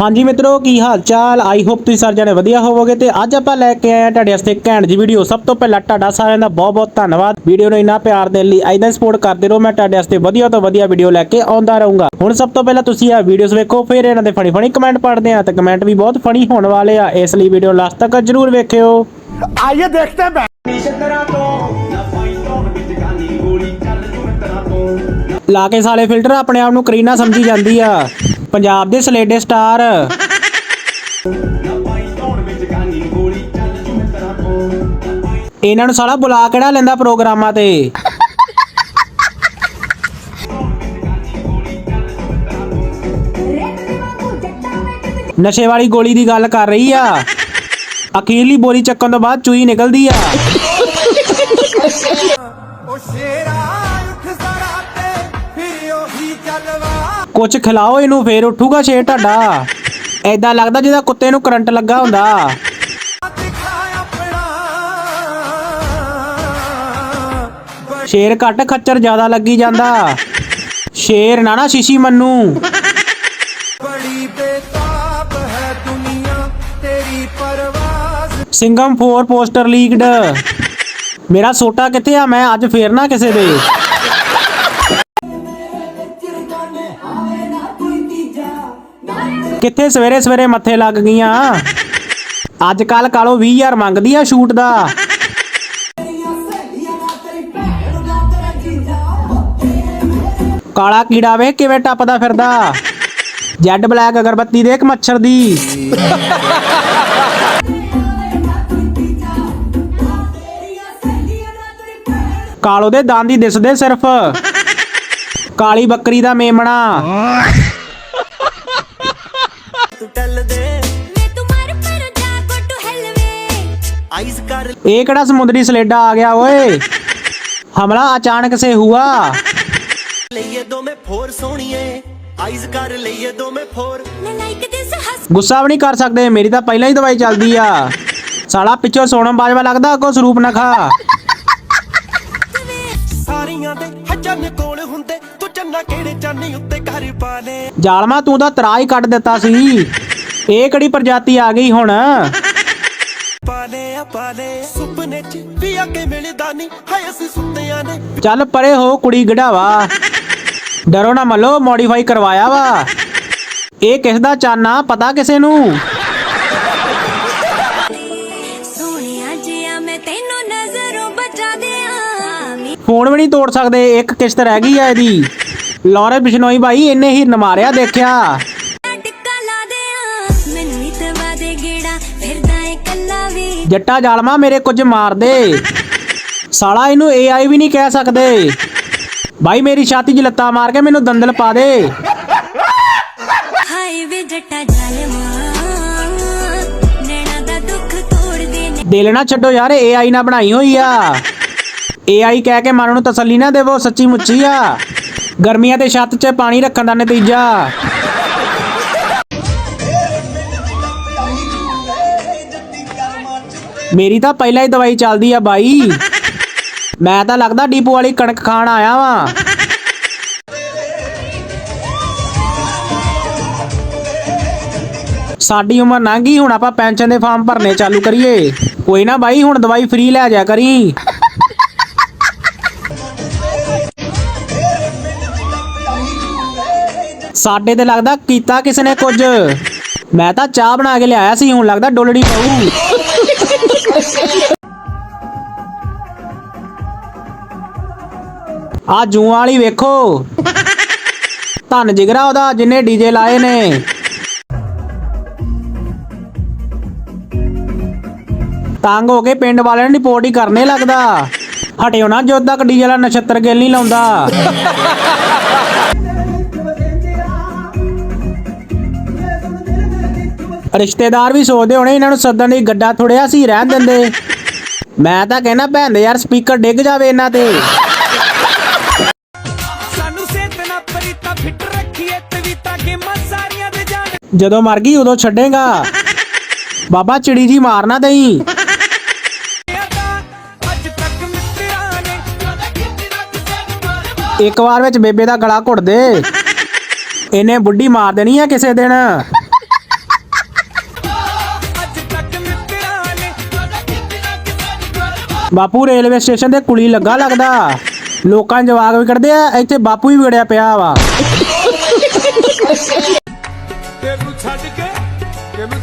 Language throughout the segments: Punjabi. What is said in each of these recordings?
ਹਾਂਜੀ ਮਿੱਤਰੋ ਕੀ ਹਾਲ ਚਾਲ ਆਈ ਹੋਪ ਤੁਸੀਂ ਸਾਰੇ ਜਣੇ ਵਧੀਆ ਹੋਵੋਗੇ ਤੇ ਅੱਜ ਆਪਾਂ ਲੈ ਕੇ ਆਏ ਆ ਤੁਹਾਡੇ ਵਾਸਤੇ ਘੈਂਟ ਜੀ ਵੀਡੀਓ ਸਭ ਤੋਂ ਪਹਿਲਾਂ ਤੁਹਾਡਾ ਸਾਰਿਆਂ ਦਾ ਬਹੁਤ ਬਹੁਤ ਧੰਨਵਾਦ। ਵੀਡੀਓ ਨੂੰ ਇੰਨਾ ਪਿਆਰ ਦੇਣ ਲਈ ਐਦਾਂ ਸਪੋਰਟ ਕਰਦੇ ਰਹੋ। ਮੈਂ ਤੁਹਾਡੇ ਵਾਸਤੇ ਵਧੀਆ ਤੋਂ ਵਧੀਆ ਵੀਡੀਓ ਲੈ ਕੇ ਆਉਂਦਾ ਰਹੂੰਗਾ। ਹੁਣ ਸਭ ਤੋਂ ਪਹਿਲਾਂ ਤੁਸੀਂ ਆ ਵੀਡੀਓਜ਼ ਵੇਖੋ ਫਿਰ ਇਹਨਾਂ ਦੇ ਫਣੀ ਫਣੀ ਕਮੈਂਟ ਪੜ੍ਹਦੇ ਆ ਤੇ ਕਮੈਂਟ ਵੀ ਬਹੁਤ ਫਣੀ ਹੋਣ ਵਾਲੇ ਆ। ਇਸ ਲਈ ਵੀਡੀਓ ਲਾਸਟ ਤੱਕ ਜ਼ਰੂਰ ਵੇਖਿਓ। ਆਈਏ ਦੇਖਦੇ ਹਾਂ ਟੀ-ਸ਼ਰਟ ਤੋਂ ਲਾ ਕੇ ਸਾਲੇ ਫਿਲਟਰ, ਆਪਣੇ ਆਪ ਨੂੰ ਕਰੀਨਾ ਸਮਝੀ ਜਾਂਦੀ ਆ। ਪੰਜਾਬ ਦੇ ਸਲੇਡੇ ਸਟਾਰ। ਇਹਨਾਂ ਨੂੰ ਸਾਲਾ ਬੁਲਾ ਕਿਹੜਾ ਲੈਂਦਾ ਪ੍ਰੋਗਰਾਮਾਂ ਤੇ? ਨਸ਼ੇ ਵਾਲੀ ਗੋਲੀ ਦੀ ਗੱਲ ਕਰ ਰਹੀ ਆ। ਅਖੀਰਲੀ ਬੋਲੀ ਚੱਕਣ ਤੋਂ ਬਾਅਦ ਚੂਈ ਨਿਕਲਦੀ ਆ। ਉਹ ਸ਼ੇਰਾ ਕੁਛ ਖਿਲਾਓ ਇਹਨੂੰ, ਫੇਰ ਉੱਠੂਗਾ ਸ਼ੇਰ ਤੁਹਾਡਾ। ਐਦਾਂ ਲੱਗਦਾ ਜਿਹਦਾ ਕੁੱਤੇ ਨੂੰ ਕਰੰਟ ਲੱਗਾ ਹੁੰਦਾ। ਸ਼ੇਰ ਘੱਟ ਖੱਚਰ ਜ਼ਿਆਦਾ ਲੱਗੀ ਜਾਂਦਾ। ਸ਼ੇਰ ਨਾ ਨਾ ਸ਼ੀਸ਼ੀ ਮੰਨੂ। ਬੜੀ ਬੇਤਾਬ ਹੈ ਦੁਨੀਆ ਤੇਰੀ ਪਰਵਾਜ਼ ਸਿੰਗਮ 4 ਪੋਸਟਰ ਲੀਕਡ। ਮੇਰਾ ਸੋਟਾ ਕਿੱਥੇ ਆ? ਮੈਂ ਅੱਜ ਫੇਰ ਨਾ ਕਿਸੇ ਦੇ। ਕਿੱਥੇ ਸਵੇਰੇ ਸਵੇਰੇ ਮੱਥੇ ਲੱਗ ਗਈਆਂ? ਅੱਜ ਕੱਲ ਕਾਲੋ 20000 ਮੰਗਦੀ ਆ ਸ਼ੂਟ ਦਾ। ਕਾਲਾ ਕੀੜਾ ਵੇ ਕਿਵੇਂ ਟੱਪਦਾ ਫਿਰਦਾ। ਜੈਡ ਬਲੈਕ ਅਗਰਬੱਤੀ ਦੇਖ ਮੱਛਰ ਦੀ। ਕਾਲੋ ਦੇ ਦੰਦ ਹੀ ਦਿਸਦੇ ਸਿਰਫ। ਕਾਲੀ ਬੱਕਰੀ ਦਾ ਮੇਮਣਾ। ਇਹ ਕਿਹੜਾ ਸਮੁੰਦਰੀ ਸਲੇਡਾ ਆ ਗਿਆ ਓਏ? ਹਮਲਾ ਅਚਾਨਕ ਸੇ ਹੁਆ। ਲਈਏ ਦੋਵੇਂ ਫੋਰ ਸੋਹਣੀਏ ਆਈਜ਼ ਕਰ ਲਈਏ ਫੋਰ। ਮੈਂ ਲਾਈਕ ਦਿਸ ਹਸ ਗੁੱਸਾ ਵੀ ਨਹੀਂ ਕਰ ਸਕਦੇ ਮੇਰੀ ਤਾਂ ਪਹਿਲਾਂ ਹੀ ਦਵਾਈ ਚੱਲਦੀ ਆ। ਸਾਲਾ ਪਿੱਛੋਂ ਸੋਨਮ ਬਾਜਵਾ ਲੱਗਦਾ ਅੱਗੋਂ ਸਰੂਪ ਨਾ ਖਾ ਸਾਰੀਆਂ ਦੇ ਹਜਨ ਕੋਲ ਹੁੰਦੇ ਤੂੰ ਚੰਨਾ ਕਿਹੜੇ ਚੰਨੀ ਉੱਤੇ ਘਰ ਪਾ ਲੈ? ਜਾਲਮਾ ਤੂੰ ਤਾਂ ਤਰਾ ਹੀ ਕੱਢ ਦਿੱਤਾ ਸੀ। ਇਹ ਕਿਹੜੀ ਪ੍ਰਜਾਤੀ ਆ ਗਈ ਹੁਣ? ਪਾਲੇ ਆ ਪਾਲੇ ਕੇ ਮਿਲਦਾ ਨਹੀਂ ਹਾਏ ਅਸੀਂ ਸੁੱਤਿਆਂ ਨੇ। ਚੱਲ ਪਰੇ ਹੋ ਕੁੜੀ ਗੜਾਵਾ ਡਰੋ ਨਾ ਮੱਲੋ ਮੋਡੀਫਾਈ ਕਰਵਾਇਆ ਵਾ। ਇਹ ਕਿਸ ਦਾ ਚਾਨਾ ਪਤਾ ਕਿਸੇ ਨੂੰ? ਸੋਹਣਿਆ ਜਿਆ ਮੈਂ ਤੈਨੂੰ ਨਜ਼ਰੋਂ ਬਚਾ ਦਿਆਂ। ਫੋਨ ਵੀ ਨਹੀਂ ਤੋੜ ਸਕਦੇ ਇੱਕ ਕਿਸ਼ਤ ਰਹਿ ਗਈ ਆ ਇਹਦੀ। ਲੌਰੇ ਬਿਸ਼ਨੋਈ ਭਾਈ ਇਹਨੇ ਹੀ ਨਮਾਰਿਆ ਦੇਖਿਆ। ਟਿੱਕਾ ਲਾ ਦਿਆਂ ਮੈਨੂੰ ਇਤਵਾ ਦੇ ਗੇੜਾ ਫਿਰਦਾ ਏ ਕੱਲਾ ਵੀ। ਜੱਟਾ ਜਾਲਮਾ ਮੇਰੇ ਕੁਝ ਮਾਰ ਦੇ ਸਾਲਾ ਇਹਨੂੰ AI ਵੀ ਨਹੀਂ ਕਹਿ ਸਕਦੇ। ਭਾਈ ਮੇਰੀ ਛਾਤੀ 'ਚ ਲੱਤਾਂ ਮਾਰ ਕੇ ਮੈਨੂੰ ਦੰਦਲ ਪਾ ਦੇ। ਹਾਏ ਵੇ ਜੱਟਾ ਜਾਲਮਾ ਨੈਣਾ ਦਾ ਦੁੱਖ ਤੋੜ ਦੇ ਨੇ। ਦਿਲ ਨਾ ਛੱਡੋ ਯਾਰ AI ਨਾ ਬਣਾਈ ਹੋਈ ਆ। AI ਕਹਿ ਕੇ ਮਨ ਨੂੰ ਤਸੱਲੀ ਨਾ ਦੇਵੋ ਸੱਚੀ ਮੁੱਚੀ ਆ। ਗਰਮੀਆਂ ਤੇ ਛੱਤ 'ਚ ਪਾਣੀ ਰੱਖਣ ਦਾ ਨਤੀਜਾ। ਮੇਰੀ ਤਾਂ ਪਹਿਲਾਂ ਹੀ ਦਵਾਈ ਚੱਲਦੀ ਆ ਬਾਈ। ਮੈਂ ਤਾਂ ਲੱਗਦਾ ਡੀਪੂ ਵਾਲੀ ਕਣਕ ਖਾਣ ਆਇਆ ਵਾਂ। ਸਾਡੀ ਉਮਰ ਲੰਘ ਗਈ, ਹੁਣ ਆਪਾਂ ਪੈਨਸ਼ਨ ਦੇ ਫਾਰਮ ਭਰਨੇ ਚਾਲੂ ਕਰੀਏ। ਕੋਈ ਨਾ ਬਾਈ, ਹੁਣ ਦਵਾਈ ਫ੍ਰੀ ਲੈ ਜਾ ਕਰੀ। ਸਾਡੇ ਤੇ ਲੱਗਦਾ ਕੀਤਾ ਕਿਸ ਨੇ ਕੁਝ। ਮੈਂ ਤਾਂ ਚਾਹ ਬਣਾ ਕੇ ਲਿਆਇਆ ਸੀ, ਹੁਣ ਲੱਗਦਾ ਡੋਲੜੀ ਪਊ। ਆ ਜੂਆਂ ਵਾਲੀ ਵੇਖੋ। ਧੰਨ ਜਿਗਰਾ ਉਹਦਾ, ਜਿੰਨੇ ਡੀਜੇ ਲਾਏ ਨੇ। ਤੰਗ ਹੋ ਕੇ ਪਿੰਡ ਵਾਲਿਆਂ ਨੂੰ ਰਿਪੋਰਟ ਹੀ ਕਰਨੇ ਲੱਗਦਾ। ਹਟਿਓ ਨਾ ਜਦੋਂ ਤੱਕ ਡੀਜੇ ਵਾਲਾ ਨਛੱਤਰ ਗਿੱਲ ਨਹੀਂ ਲਾਉਂਦਾ। ਰਿਸ਼ਤੇਦਾਰ ਵੀ ਸੋਚਦੇ ਹੋਣੇ ਇਹਨਾਂ ਨੂੰ ਸੱਦਣ ਲਈ ਗੱਡਾ ਥੋੜਿਆ ਸੀ, ਰਹਿਣ ਦਿੰਦੇ। ਮੈਂ ਤਾਂ ਕਹਿਣਾ ਭੈਣ ਦੇ ਯਾਰ ਸਪੀਕਰ ਡਿੱਗ ਜਾਵੇ ਇਹਨਾਂ ਤੇ। ਜਦੋਂ ਮਰ ਗਈ ਉਦੋਂ ਛੱਡੇਗਾ। ਬਾਬਾ ਚਿੜੀ ਜੀ ਮਾਰਨਾ ਦਈ। ਇੱਕ ਵਾਰ ਵਿੱਚ ਬੇਬੇ ਦਾ ਗਲਾ ਘੁੱਟ ਦੇ। ਇਹਨੇ ਬੁੱਢੀ ਮਾਰ ਦੇਣੀ ਹੈ ਕਿਸੇ ਦਿਨ। ਬਾਪੂ ਰੇਲਵੇ ਸਟੇਸ਼ਨ ਤੇ ਕੁਲੀ ਲੱਗਾ ਲੱਗਦਾ। ਲੋਕਾਂ ਜਵਾਗ ਵਿਕੜਦੇ ਆ, ਇੱਥੇ ਬਾਪੂ ਹੀ ਵਿਗੜਿਆ ਪਿਆ ਵਾ।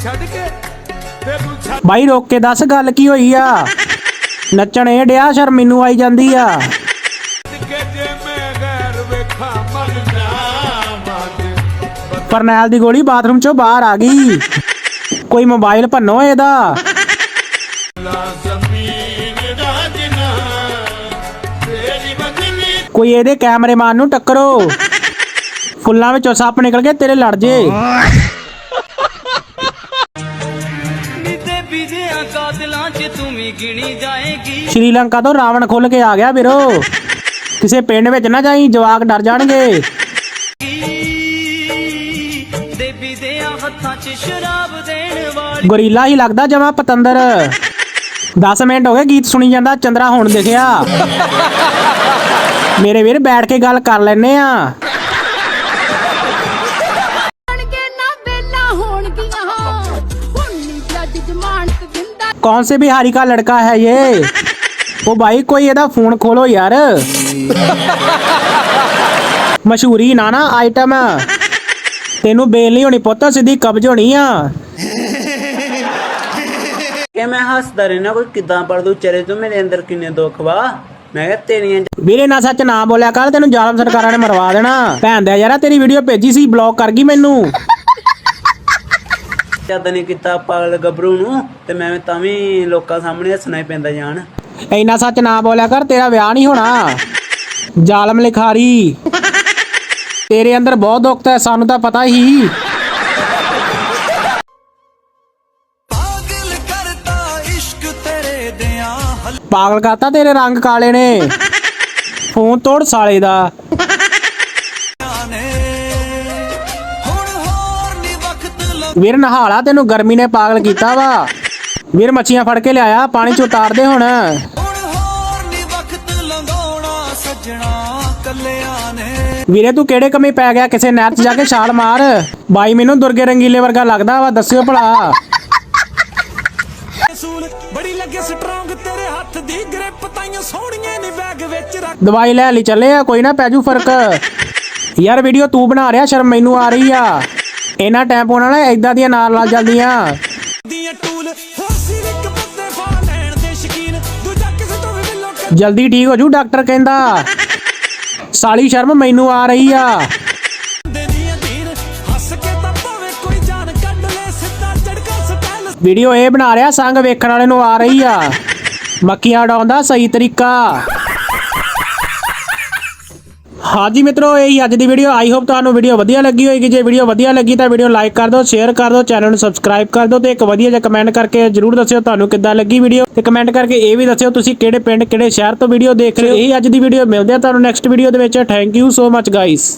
ਛੱਡ ਕੇ ਤੈਨੂੰ ਛੱਡ ਬਾਈ ਰੋਕ ਕੇ ਦੱਸ ਗੱਲ ਕੀ ਹੋਈ ਆ? ਨੱਚਣ ਇਹ ਡਿਆ ਸ਼ਰਮ ਮੈਨੂੰ ਆਈ ਜਾਂਦੀ ਆ। ਕੇ ਜੇ ਮੈਂ ਗੈਰ ਵੇਖਾਂ ਮਰ ਜਾਵਾਂਗੇ ਫਰਨੈਲ ਦੀ ਗੋਲੀ ਬਾਥਰੂਮ ਚੋਂ ਬਾਹਰ ਆ ਗਈ। ਕੋਈ ਮੋਬਾਈਲ ਭੰਨੋ ਇਹਦਾ। ਤੇਰੀ ਕੋਈ ਇਹਦੇ ਕੈਮਰੇਮਾਨ ਨੂੰ ਟੱਕਰੋ। ਫੁੱਲਾਂ ਵਿੱਚੋਂ ਸੱਪ ਨਿਕਲ ਕੇ ਤੇਰੇ ਲੜ ਜੇ। ਕਾਤਲਾਂ 'ਚ ਤੂੰ ਵੀ ਗਿਣੀ ਜਾਏਗੀ। ਸ਼੍ਰੀਲੰਕਾ ਤੋਂ ਰਾਵਣ ਖੁੱਲ ਕੇ ਆ ਗਿਆ ਵੀਰੋ। ਕਿਸੇ ਪਿੰਡ ਵਿੱਚ ਨਾ ਜਾਈ ਜਵਾਕ ਡਰ ਜਾਣਗੇ। ਦੇਵੀ ਦੇ ਹੱਥਾਂ 'ਚ ਸ਼ਰਾਬ ਦੇਣ ਵਾਲੀ। ਗੋਰੀਲਾ ਹੀ ਲੱਗਦਾ ਜਮਾ ਪਤੰਦਰ। 10 ਮਿੰਟ ਹੋ ਗਏ ਗੀਤ ਸੁਣੀ ਜਾਂਦਾ ਚੰਦਰਾ ਹੁਣ ਦਿਖਿਆ। ਮੇਰੇ ਵੀਰ ਬੈਠ ਕੇ ਗੱਲ ਕਰ ਲੈਨੇ ਆ। कौन से बिहारी का लड़का है ये ओ भाई कोई ਇਹਦਾ ਫੋਨ ਖੋਲੋ ਯਾਰ ਮਸ਼ਹੂਰੀ ਨਾ ਨਾ ਆਈਟਮ ਤੈਨੂੰ ਬੇਲ ਨਹੀਂ ਹੋਣੀ ਪੁੱਤ ਸਿੱਧੀ ਕਬਜ਼ ਹੋਣੀ ਆ ਕਿ ਮੈਂ ਹੱਸਦਾ ਰਹਿਣਾ ਕੋਈ ਕਿਦਾਂ ਪੜ ਦੂ ਚਰੇ ਤੋਂ ਮੇਰੇ ਅੰਦਰ ਕਿੰਨੇ ਦੁੱਖ ਵਾ ਮੈਂ ਕਿਹਾ ਤੇਰੀਆਂ ਵੀਰੇ ਨਾ ਸੱਚ ਨਾ ਬੋਲਿਆ ਕਰ ਤੈਨੂੰ ਜ਼ਾਲਮ ਸਰਕਾਰਾਂ ਨੇ ਮਰਵਾ ਦੇਣਾ ਭੈਣ ਦਾ ਯਾਰਾ ਤੇਰੀ ਵੀਡੀਓ ਭੇਜੀ ਸੀ ਬਲੌਕ ਕਰ ਗਈ ਮੈਨੂੰ ਜਦ ਨਹੀਂ ਕੀਤਾ ਪਾਗਲ ਗੱਭਰੂ ਨੂੰ ਤੇ ਮੈਂ ਤਾਂ ਵੀ ਲੋਕਾਂ ਸਾਹਮਣੇ ਹੱਸਣਾ ਹੀ ਪੈਂਦਾ ਜਾਣ। ਇੰਨਾ ਸੱਚ ਨਾ ਬੋਲਿਆ ਕਰ ਤੇਰਾ ਵਿਆਹ ਨਹੀਂ ਹੋਣਾ। ਜ਼ਾਲਮ ਲਿਖਾਰੀ ਤੇਰੇ ਅੰਦਰ ਬਹੁਤ ਦੁੱਖ ਹੈ ਸਾਨੂੰ ਤਾਂ ਪਤਾ ਹੀ। ਪਾਗਲ ਕਰਤਾ ਇਸ਼ਕ ਤੇਰੇ ਦਿਆਂ ਪਾਗਲ ਕਰਤਾ ਤੇਰੇ ਰੰਗ ਕਾਲੇ ਨੇ। ਫੋਨ ਤੋੜ ਸਾਲੇ ਦਾ। ਵੀਰ ਨਹਾਲਾ ਤੈਨੂੰ ਗਰਮੀ ਨੇ ਪਾਗਲ ਕੀਤਾ ਵਾ। ਵੀਰ ਮੱਛੀਆਂ ਫੜ ਕੇ ਲਿਆਇਆ ਪਾਣੀ ਚ ਉਤਾਰ ਦੇ ਹੁਣ। ਵੀਰੇ ਤੂੰ ਕਿਹੜੇ ਕਮੀ ਪੈ ਗਿਆ? ਕਿਸੇ ਨਹਿਰ 'ਚ ਜਾ ਕੇ ਛਾਲ ਮਾਰ। ਬਾਈ ਮੈਨੂੰ ਦੁਰਗੇ ਰੰਗੀਲੇ ਵਰਗਾ ਲੱਗਦਾ ਵਾ ਦੱਸਿਓ ਭਲਾ। ਰਸੂਲ ਬੜੀ ਲੱਗੇ ਸਟਰੋਂਗ ਤੇਰੇ ਹੱਥ ਦੀ ਗ੍ਰਿਪ ਤਾਈਆਂ ਸੋਹਣੀਆਂ ਨੇ ਬੈਗ ਵਿੱਚ ਰੱਖ। ਦਵਾਈ ਲੈ ਲਈ ਚੱਲੇ ਆ ਕੋਈ ਨਾ ਪੈਜੂ ਫ਼ਰਕ। ਯਾਰ ਵੀਡੀਓ ਤੂੰ ਬਣਾ ਰਿਹਾ ਸ਼ਰਮ ਮੈਨੂੰ ਆ ਰਹੀ ਆ। ਇਹਨਾਂ ਟੈਂਪੋ ਨਾਲ ਏਦਾਂ ਦੀਆਂ ਨਾਲ ਨਾਲ ਜਲਦੀਆਂ ਦੀਆਂ ਟੂਲ ਹੋਰ ਸੀ ਇੱਕ ਬੰਦੇ ਫਾ ਲੈਣ ਦੇ ਸ਼ਕੀਨ। ਦੂਜਾ ਕਿਸੇ ਤੋਂ ਵੀ ਮਿਲੋ ਜਲਦੀ ਠੀਕ ਹੋ ਜੂ ਡਾਕਟਰ ਕਹਿੰਦਾ। ਸਾਲੀ ਸ਼ਰਮ ਮੈਨੂੰ ਆ ਰਹੀ ਆ। ਵੀਡੀਓ ਇਹ ਬਣਾ ਰਿਹਾ ਸੰਗ ਵੇਖਣ ਵਾਲੇ ਨੂੰ ਆ ਰਹੀ ਆ। ਮੱਕੀਆਂ ਉਡਾਉਣ ਦਾ ਸਹੀ ਤਰੀਕਾ। ਹਾਂਜੀ ਮਿੱਤਰੋ, ਇਹ ਹੀ ਅੱਜ ਦੀ ਵੀਡੀਓ ਆਈ ਹੋਪ ਤੁਹਾਨੂੰ ਵੀਡੀਓ ਵਧੀਆ ਲੱਗੀ ਹੋਏਗੀ। ਜੇ ਵੀਡੀਓ ਵਧੀਆ ਲੱਗੀ ਤਾਂ ਵੀਡੀਓ ਲਾਈਕ ਕਰ ਦਿਓ ਸ਼ੇਅਰ ਕਰ ਦਿਓ ਚੈਨਲ ਨੂੰ ਸਬਸਕ੍ਰਾਈਬ ਕਰ ਦਿਓ ਤੇ ਇੱਕ ਵਧੀਆ ਜਿਹਾ ਕਮੈਂਟ ਕਰਕੇ ਜਰੂਰ ਦੱਸਿਓ ਤੁਹਾਨੂੰ ਕਿੱਦਾਂ ਲੱਗੀ ਵੀਡੀਓ ਤੇ ਕਮੈਂਟ ਕਰਕੇ ਇਹ ਵੀ ਦੱਸਿਓ ਤੁਸੀਂ ਕਿਹੜੇ ਪਿੰਡ, ਕਿਹੜੇ ਸ਼ਹਿਰ ਤੋਂ ਵੀਡੀਓ ਦੇਖ ਰਹੇ ਹੋ। ਇਹ ਅੱਜ ਦੀ ਵੀਡੀਓ ਮਿਲਦੇ ਆ ਤੁਹਾਨੂੰ ਨੈਕਸਟ ਵੀਡੀਓ ਦੇ ਵਿੱਚ। Thank you so much guys